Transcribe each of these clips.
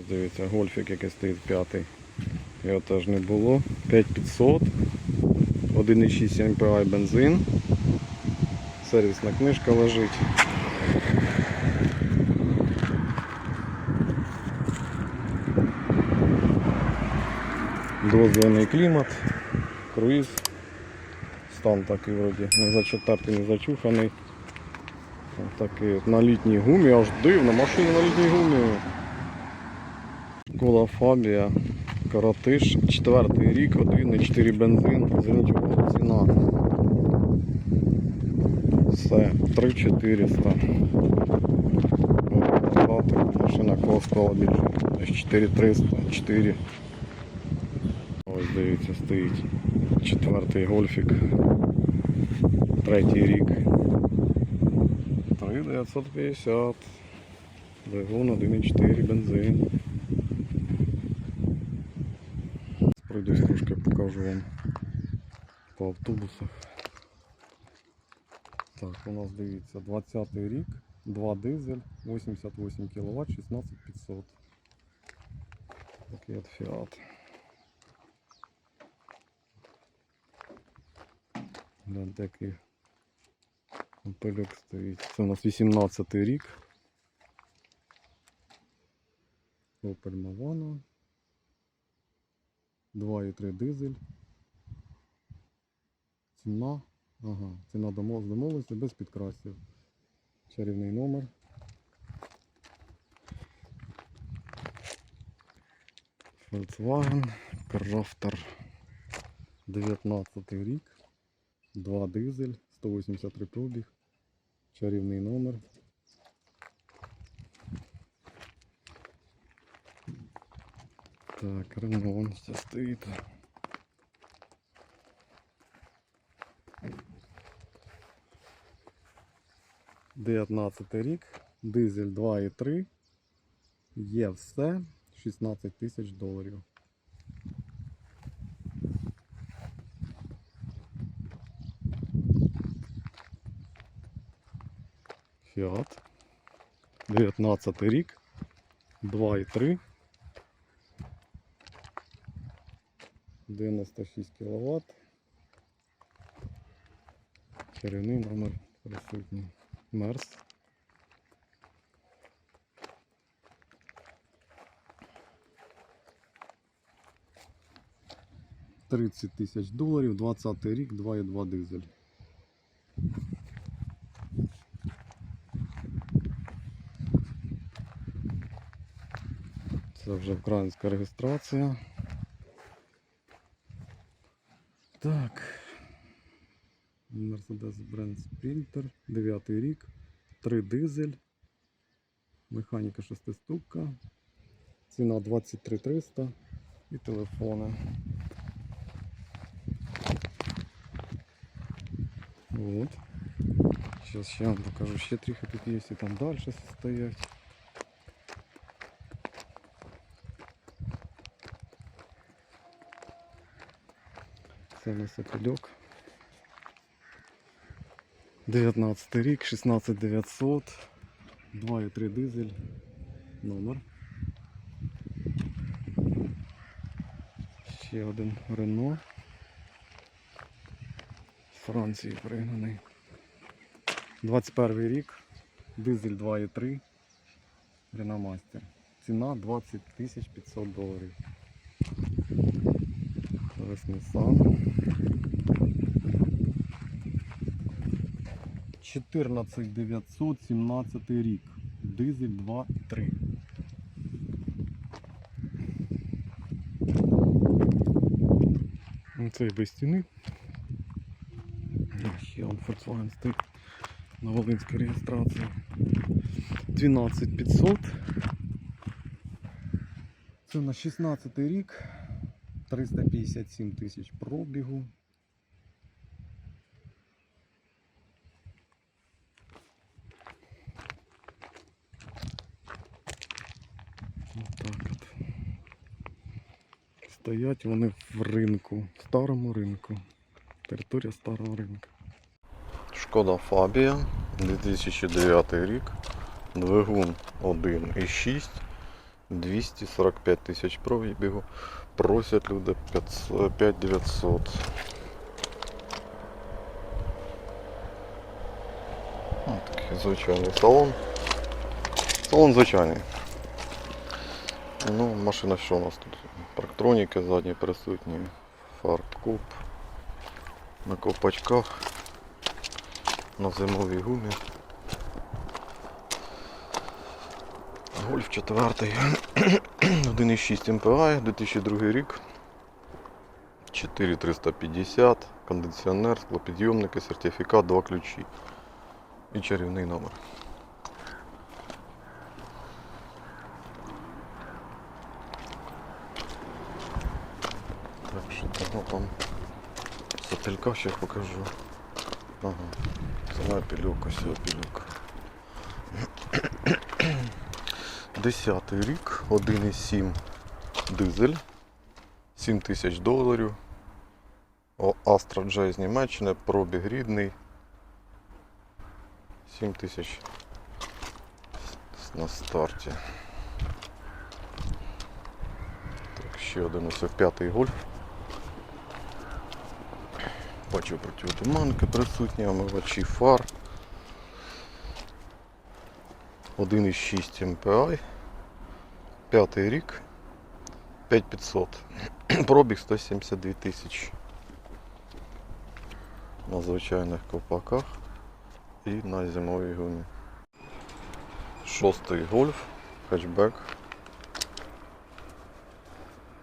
Ось дивіться, гольфік який стоїть п'ятий. Його теж не було. 5500. 1,6 MPI бензин. Сервісна книжка лежить. Дозволений клімат, круїз. Стан такий вроді не зачертартий, не зачуханий. Такий на літній гумі, аж дивно, машина на літній гумі. Кола Фабія, Каратиш, четвертий рік, 1,4 бензин, зверніть ціна. Все, 3400. Машина коштувала більше. Десь 4300, 4. Ось дивіться, стоїть четвертий гольфік. Третій рік. 3950. Двигун 1,4 бензин. Пройдусь трошки покажу вам по автобусах. Так, у нас дивіться 20 рік, 2 дизель, 88 кВт, 16500. Такий от фіат. Да, такий пилюк стоїть. Це у нас 18 рік. Opel Movano. 2,3 дизель. Ціна. Ага, ціна домов домовленості без підкрасів. Чарівний номер. Volkswagen Crafter 19 рік. 2 дизель, 183 пробіг. Чарівний номер. Так, Рено вон стоїть. Дев'ятнадцятий рік, дизель 2,3. Є все, 16 тисяч доларів. Фіат. 19 рік. 2,3. 96 кВт. Чарівний номер присутній. Мерс. Тридцять тисяч доларів, 20 рік, 2,2 дизель. Це вже українська реєстрація. Mercedes-Benz Sprinter, 9 рік, 3 дизель, механіка шестиступка, ціна 23300 і телефони. От. Зараз ще вам покажу, ще трохи тут є, і там далі стоять. Це лісопільок. 19 рік, 16900, 2,3 дизель, номер. Ще один Рено. З Франції пригнаний. 21 рік, дизель 2,3, Рено Мастер. Ціна 20 500 доларів. Ось Nissan. 14917 рік. Дизель 2.3. Ну, Це і без стіни. Ще он Volkswagen стоїть на Волинській реєстрації. 12500. Це на 16 рік. 357 тисяч пробігу. Отак от. Стоять вони в ринку, в старому ринку. Територія старого ринку. Шкода Фабія, 2009 рік. Двигун 1,6, 245 тисяч пробігу. Просять люди 5900. Ну, такий звичайний салон. Салон звичайний. Ну, машина що у нас тут? Парктроніки задні присутні, фаркоп на ковпачках, на зимовій гумі. Гольф 4 1,6 МПА, 2002 рік. 4350, кондиціонер, склопідйомники, сертифікат, два ключі і чарівний номер. Так що того там сателька ще покажу. Ага. Сама пілюка, ось його пілюка. Десятий рік, 1,7 дизель, 7 тисяч доларів. Astra J з Німеччини, пробіг рідний. 7 тисяч на старті. Так, ще один ось п'ятий гольф. Бачу противотуманки присутні, омивачі фар. 1,6 MPI. П'ятий рік. 5500. Пробіг 172 тисячі. На звичайних ковпаках і на зимовій гумі. Шостий гольф, хетчбек.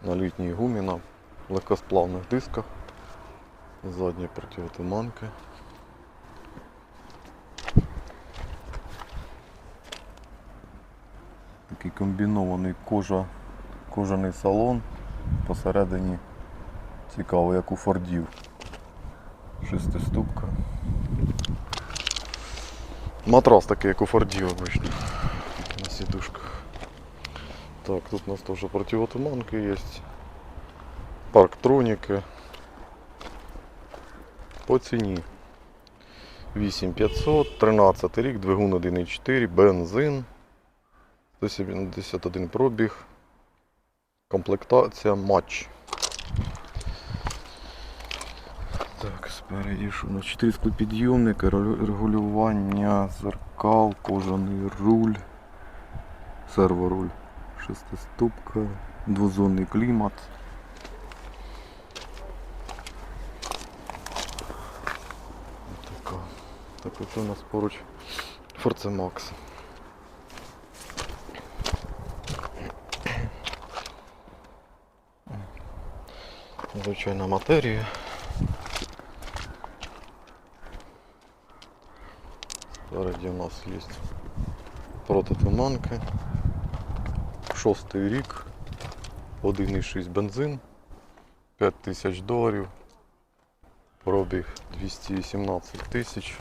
На літній гумі на легкосплавних дисках. Задні противотуманки. Такий комбінований кожа, кожаний салон. Посередині цікаво, як у Фордів. Шестиступка. Матрас такий, як у Фордів обично. На сідушках. Так, тут у нас теж противотуманки є. Парктроніки. По ціні 8500, 13 рік, двигун 1.4, бензин, 171 пробіг, комплектація матч. Так, спереді що у нас 4 склопідйомники, регулювання зеркал, кожаний руль, серворуль, шестиступка, двозонний клімат. Так от у нас поруч Forza Max. Звичайна матерія. Спереді у нас є протитуманки. Шостий рік, 1,6 бензин, 5 тисяч доларів. Пробіг 218 тисяч.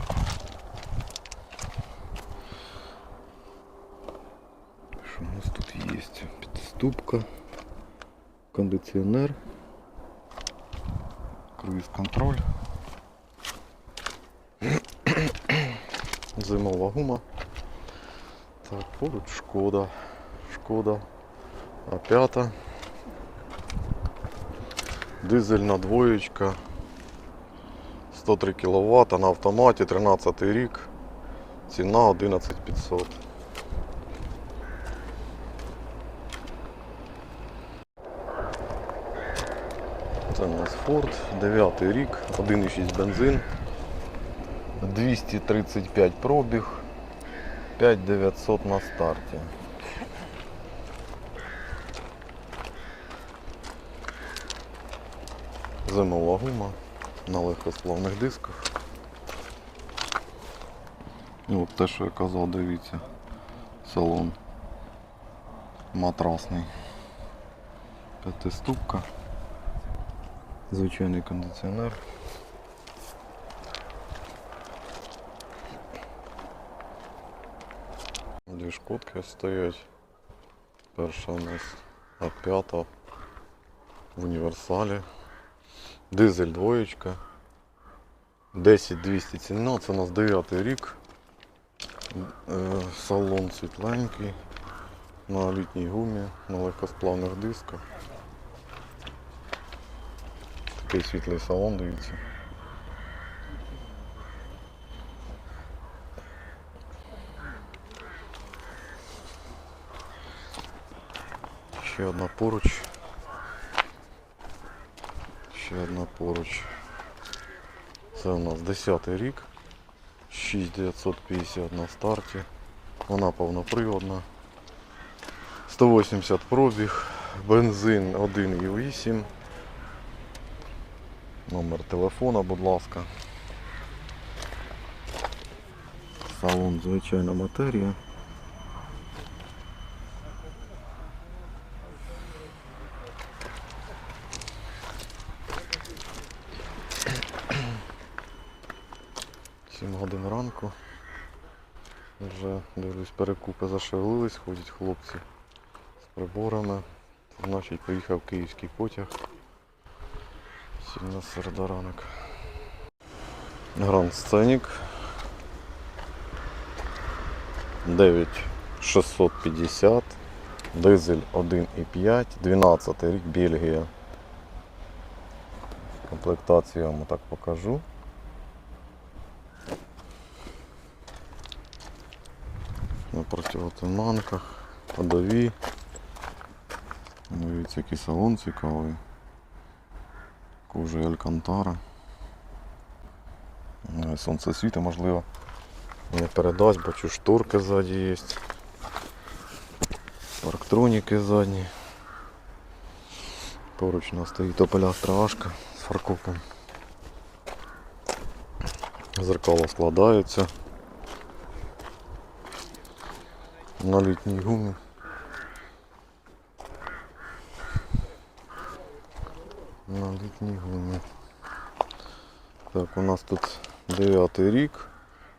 Що у нас тут є? Підступка, кондиціонер, круїз-контроль, зимова гума. Так, поруч шкода. Шкода. А п'ята. Дизельна двоєчка. 103 кВт на автоматі, 13 рік. Ціна 11500. Це у нас Ford, 9 рік, 1,6 бензин, 235 пробіг, 5900 на старті. Зимова гума на легкосплавних дисках. І от те, що я казав, дивіться, салон матрасний. П'ятиступка. Звичайний кондиціонер. Дві шкодки стоять. Перша у нас А5 в універсалі. Дизель двоєчка. 10200 ціна, це у нас 9 рік. Е, Салон світленький. на літній гумі, на легкосплавних дисках. Такий світлий салон, дивіться. Ще одна поруч. Ще одна поруч. Це у нас 10 рік. 6950 на старті. Вона повноприводна. 180 пробіг, бензин 1,8. Номер телефона, будь ласка. Салон звичайна матерія. Сім годин ранку. Вже дивлюсь, перекупи зашевелились, ходять хлопці з приборами. Значить поїхав київський потяг. Сильно середа ранок. Гранд Сценік. 9650. Дизель 1,5, 12 рік Бельгія. Комплектацію я вам так покажу. На противотуманках, ходові. Дивіться, який салон цікавий. Кожа Алькантара. Ну, Сонце світить, можливо, не передасть, бачу шторки ззаді є. Парктроніки задні. Поруч у нас стоїть опеля стражка з фаркопом. Зеркало складаються. На літній гумі. На літній. Так, у нас тут 9 рік,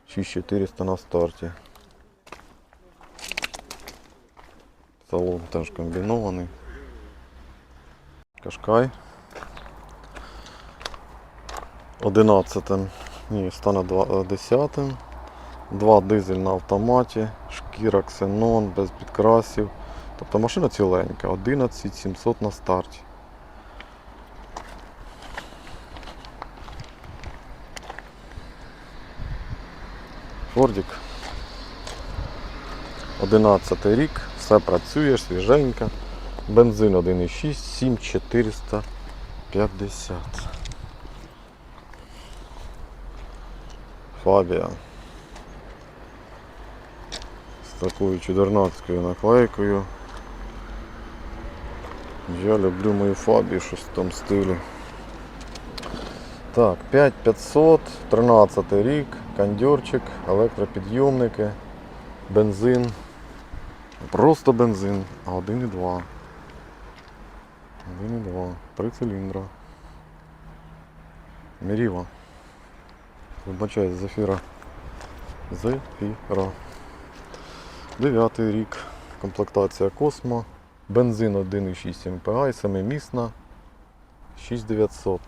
6400 на старті. Салон теж комбінований. Кашкай. 11. Ні, стане 10. Два дизель на автоматі, шкіра ксенон, без підкрасів. Тобто машина ціленька, 11700 на старті. Фордік. 11 рік, все працює, свіженько. Бензин 1,6, 7450. Фабія. З такою чудернацькою наклейкою. Я люблю мою фабію, щось в тому стилі. Так, 5500, 13 рік, кондьорчик, електропідйомники, бензин. Просто бензин, а 1,2. 1,2. Три циліндра. Міріва. Вибачаюсь, зефіра. Зефіра. Дев'ятий рік. Комплектація Космо. Бензин 1,6 МПА і семимісна 6900.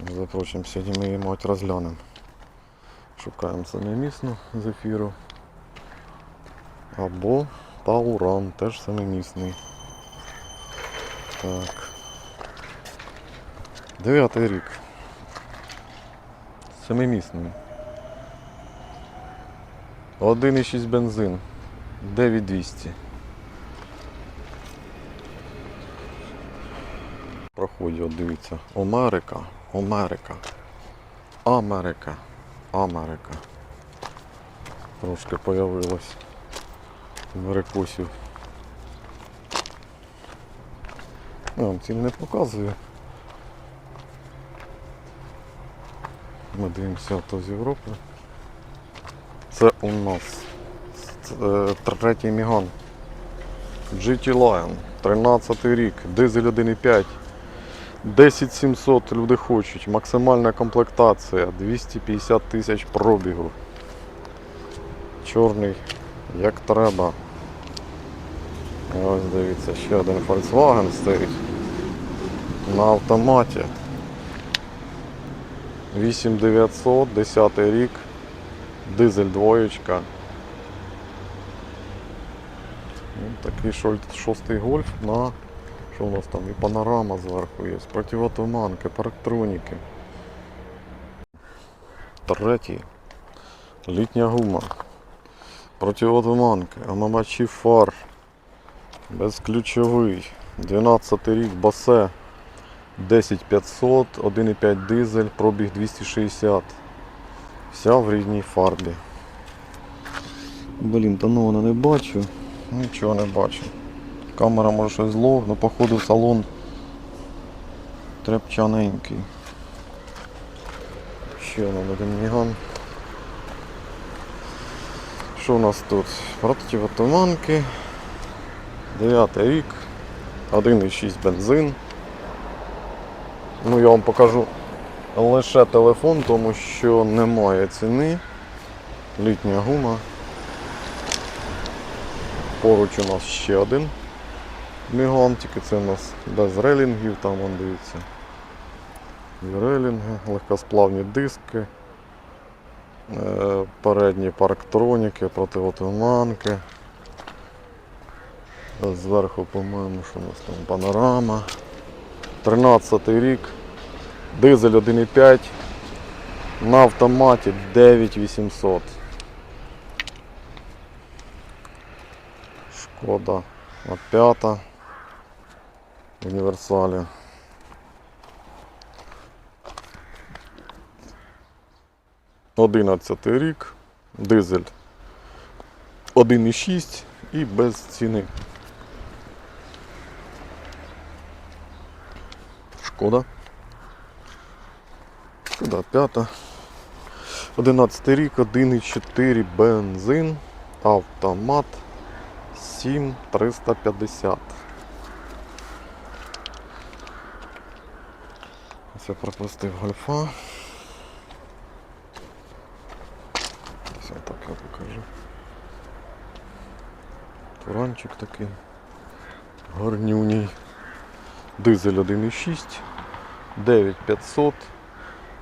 За прочим, сьогодні ми її мать розглянемо. Шукаємо семимісну зефіру. Або Тауран, теж семимісний. Так. Дев'ятий рік. Семимісний. 1,6 бензин. 9200. Проходить, от дивіться. Америка. Америка. Америка. Америка. Трошки появилось. Америкосів. Я вам ціль не показую. Ми дивимося авто з Європи. Це у нас е, третій Міган. GT Lion, 13 рік, дизель 1,5. 10700 люди хочуть, максимальна комплектація, 250 тисяч пробігу. Чорний, як треба. Ось дивіться, ще один Volkswagen стоїть на автоматі. 8900, 10 рік, дизель двоєчка. Такий шостий гольф на що у нас там? І панорама зверху є, противотуманки, парктроніки. Третій. Літня гума. Противотуманки, омамачі фар. Безключовий. 12 рік басе. 10500, 1,5 дизель, пробіг 260. Вся в рідній фарбі. Блін, тонована не бачу. Нічого не бачу. Камера може щось зло, але походу салон тряпчаненький. Ще нам один міган. Що у нас тут? Противотуманки. 9 рік. 1,6 бензин. Ну я вам покажу лише телефон, тому що немає ціни. Літня гума. Поруч у нас ще один міган, тільки це у нас без релінгів, там вон дивіться. І релінги, легкосплавні диски, е, передні парктроніки, противотуманки. Зверху, по-моєму, що у нас там панорама. 13 рік. Дизель 1,5. На автоматі 9800. Шкода п'ята. Універсалі. Одинадцятий рік. Дизель 1,6 і без ціни. Шкода. Шкода п'ята. 11 рік, 1,4 бензин, автомат 7350. Я пропустив гольфа. Ось так я покажу. Туранчик такий. Гарнюній. Дизель 1,6, 9500,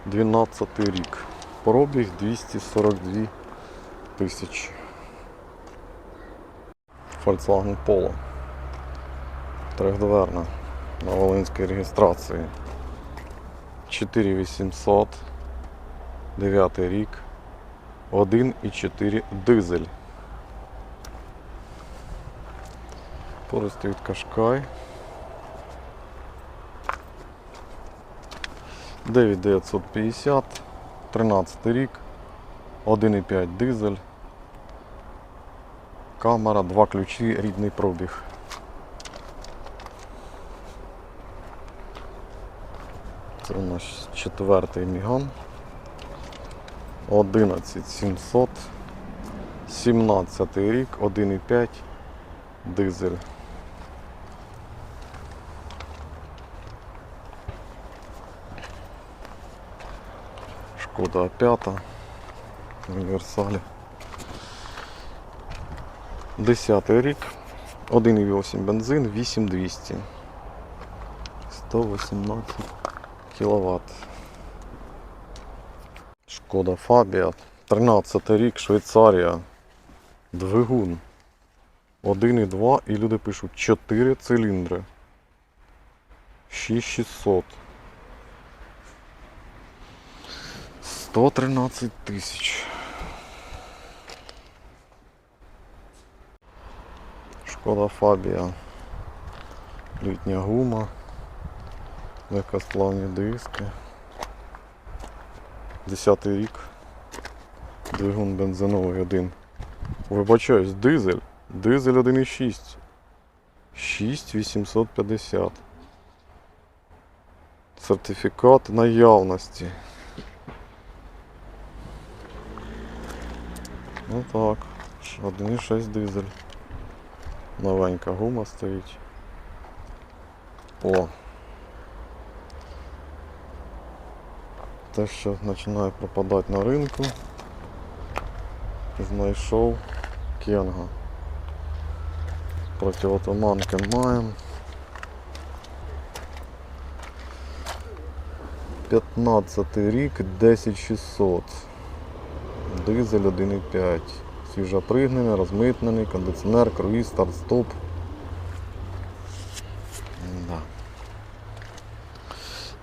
12 рік. Пробіг 242 тисячі. Volkswagen Polo. Трехдверна на Волинській реєстрації. 4800, 9 рік, 1,4 дизель. Поруч стоїть Кашкай. 9950, 13 рік, 1,5 дизель. Камера, два ключі, рідний пробіг. Це у нас четвертий міган. 11700. 17 рік, 1,5 дизель. Шкода п'ята універсалі. 10 рік, 1,8 бензин, 8200. 118 кВт. Шкода Фабія. 13 рік, Швейцарія. Двигун. 1,2 і люди пишуть 4 циліндри. 6600. 113 тисяч. Шкода Фабія. Літня гума. Легкосплавні диски. 10 рік. Двигун бензиновий один. Вибачаюсь, дизель. Дизель 1,6. 6850. Сертифікат наявності. Ну так. 1,6 дизель. Новенька гума стоїть. О. Те, що починає пропадати на ринку. Знайшов Кенга. Противотуманки маємо. 15 рік, 10600. Дизель 1,5. Свіжопригнаний, розмитнений, кондиціонер, круїз, старт-стоп.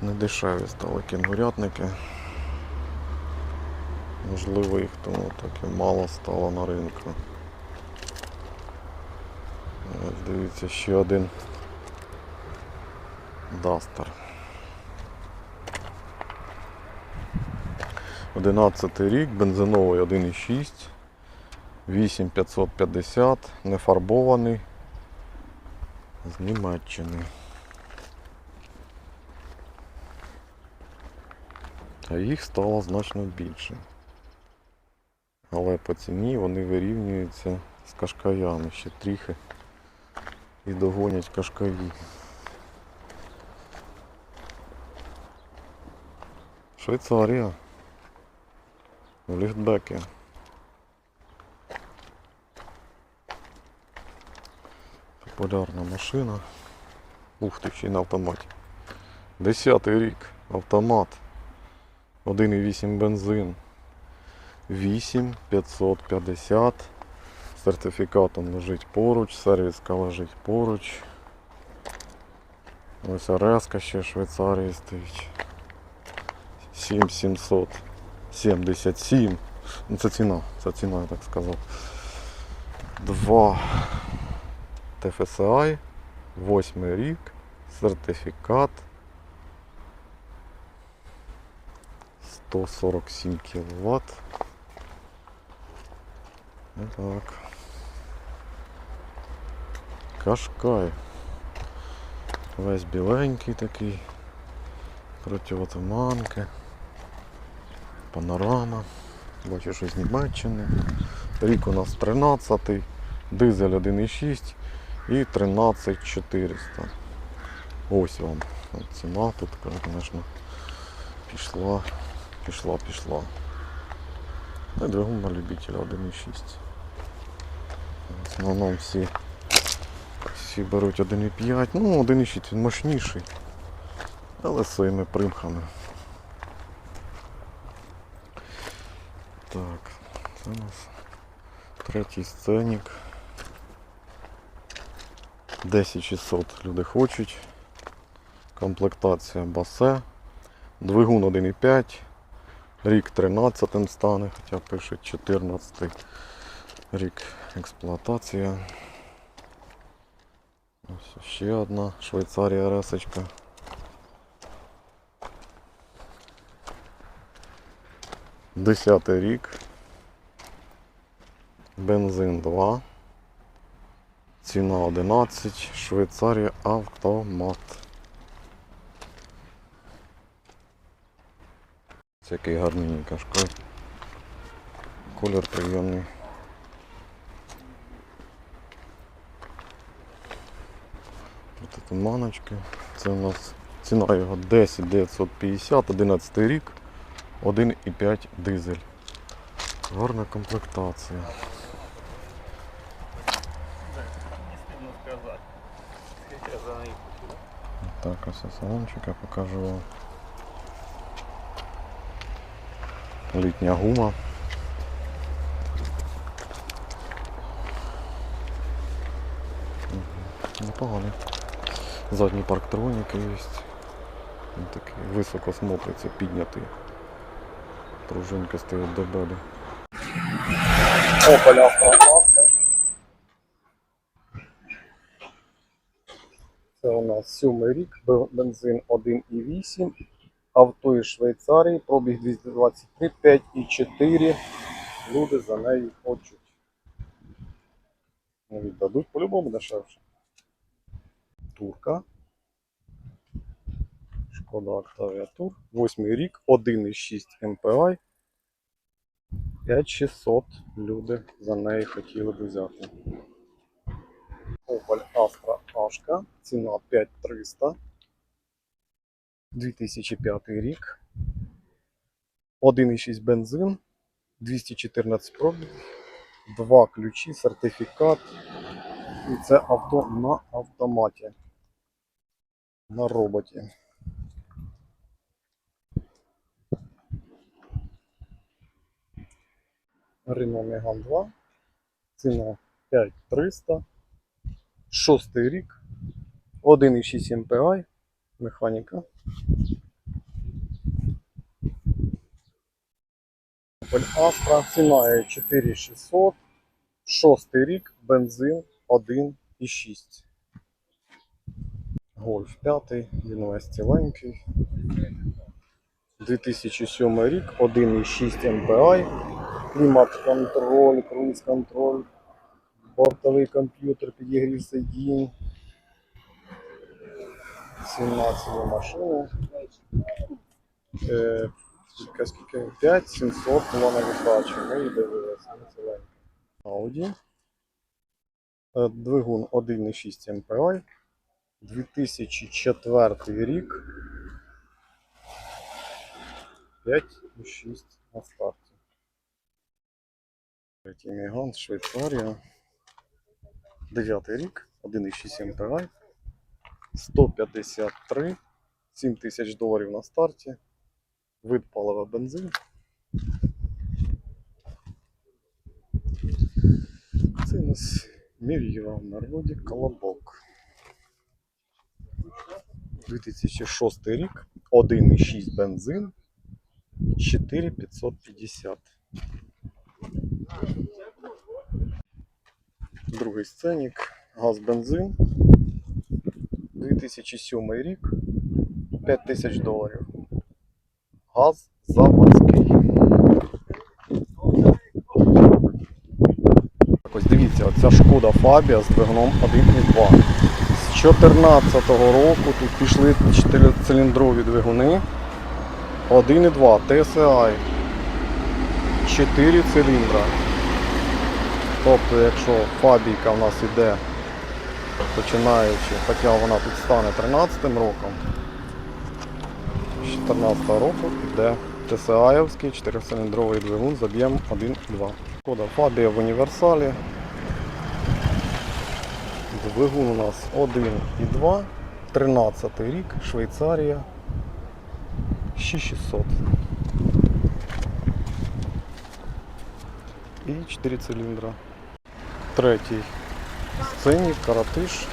Не дешеві стали кінгурятники. Можливо, їх тому так і мало стало на ринку. Ось дивіться, ще один Дастер. 11 рік, бензиновий 1,6, 8550, нефарбований з Німеччини. А їх стало значно більше. Але по ціні вони вирівнюються з кашкаями ще трохи і догонять кашкаї. Швейцарія. В ліфтбеки. Популярна машина. Ух ти, ще й на автоматі. Десятий рік. Автомат. 1,8 бензин. 8550. Сертифікатом лежить поруч, сервіска лежить поруч. Ось Ареска ще Швейцарії стоїть. 7777. Ну це ціна, це ціна, я так сказав. Два TFSI, восьмий рік, сертифікат. 147 кВт. Так. Кашкай. Весь біленький такий. Противотуманки. Панорама. Бачу, що з Німеччини. Рік у нас 13, дизель 1,6 і 13400. Ось вам ціна тут, звісно, пішла, пішла, пішла. Ну і двигун на любителя 1,6. В основному всі, всі беруть 1,5. Ну, 1,6 він мощніший. Але з своїми примхами. Так, це у нас третій сценік. 10600 люди хочуть. Комплектація басе. Двигун 1,5. Рік 13 стане, хоча пишуть 14 рік експлуатація. Ось ще одна Швейцарія ресочка. Десятий рік. Бензин 2. Ціна 11. Швейцарія автомат. Це який гарний кашкой. Колір приємний. Тут туманочки. Це у нас ціна його 10 950, 11 рік, 1,5 дизель. Гарна комплектація. Так, ось салончик я покажу вам. Літня гума. Непоганий. Задній парктроніки є. Він такий високо смотриться, піднятий. Пружинка стоїть до беди. Opel автоматка. Це у нас сьомий рік, бензин 1,8, авто із Швейцарії, пробіг 223, 5,4. Люди за нею хочуть. Не віддадуть по-любому дешевше. Турка. Шкода Octavia Tour. Восьмий рік, 1,6 MPI. 5600 люди за неї хотіли б взяти. Opel Astra Ашка, ціна 5300. 2005 рік. 1,6 бензин, 214 пробіг, два ключі, сертифікат. І це авто на автоматі. На роботі. Renault Megane 2. Ціна 5300. Шостий рік. 1,6 MPI. Механіка. Астра, ціна 4600, шостий рік, бензин 1,6. Гольф 5, він весь ціленький. 2007 рік, 1,6 MPI, клімат-контроль, круїз-контроль, бортовий комп'ютер, підігрів сидінь. Ціна цієї машини. Е, скільки, скільки? 5700 була на віддачі. Ми її дивилися. ну, ціленька. Audi. Е, Двигун 1,6 MPI. 2004 рік. 5,6 на старті. Третій Міган, Швейцарія. 9 рік, 1,6 MPI. 153, 7 тисяч доларів на старті. Вид палива бензин. Це у нас Мір'єва в народі Колобок. 2006 рік, 1,6 бензин, 4550. Другий сценік, газ бензин. 2007 рік, 5000 доларів. Газ заводський. Ось дивіться, оця шкода Фабія з двигуном 1,2. З 2014 року тут пішли 4-циліндрові двигуни. 1,2 TSI. 4 циліндра. Тобто, якщо фабійка в нас іде, починаючи, хоча вона тут стане 13 роком, з 14 року йде TSI-овський 4-циліндровий двигун з об'ємом 1,2. Шкода Фабія в універсалі. Двигун у нас 1,2, 13 рік, Швейцарія, 6600. І 4 циліндра. Третій сцені, каратиш.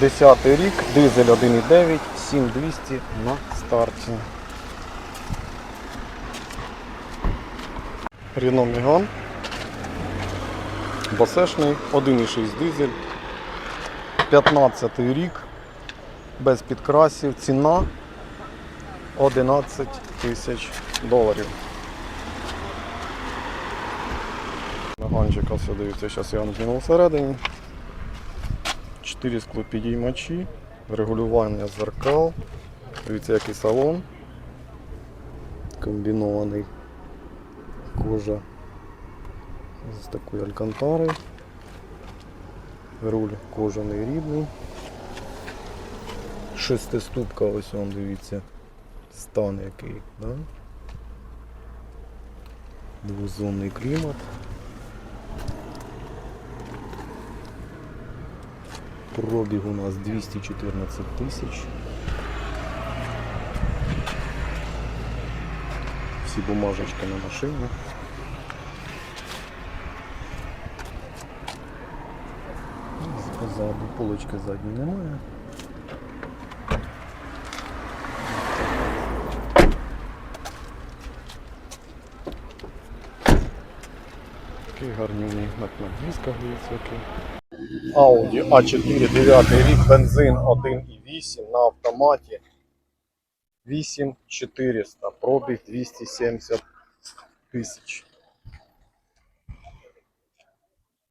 10 рік, дизель 1,9, 7200 на старті. Renault Megane. Басешний, 1,6 дизель. 15 рік. Без підкрасів. Ціна 11 тисяч доларів. Наганчика все дивіться, зараз я вам зніму всередині. 4 склопідіймачі, регулювання зеркал. Дивіться, який салон. Комбінований кожа з такою алькантарою. Руль кожаний рідний. Шестиступка, ось вам дивіться, стан який, да? Двозонний клімат. Пробіг у нас 214 тисяч. Всі бумажечки на машині. Позаду полочки задньої немає. Такий гарний у них на дисках дивіться який. Audi A4 9 рік, бензин 1,8 на автоматі. 8400, пробіг 270 тисяч.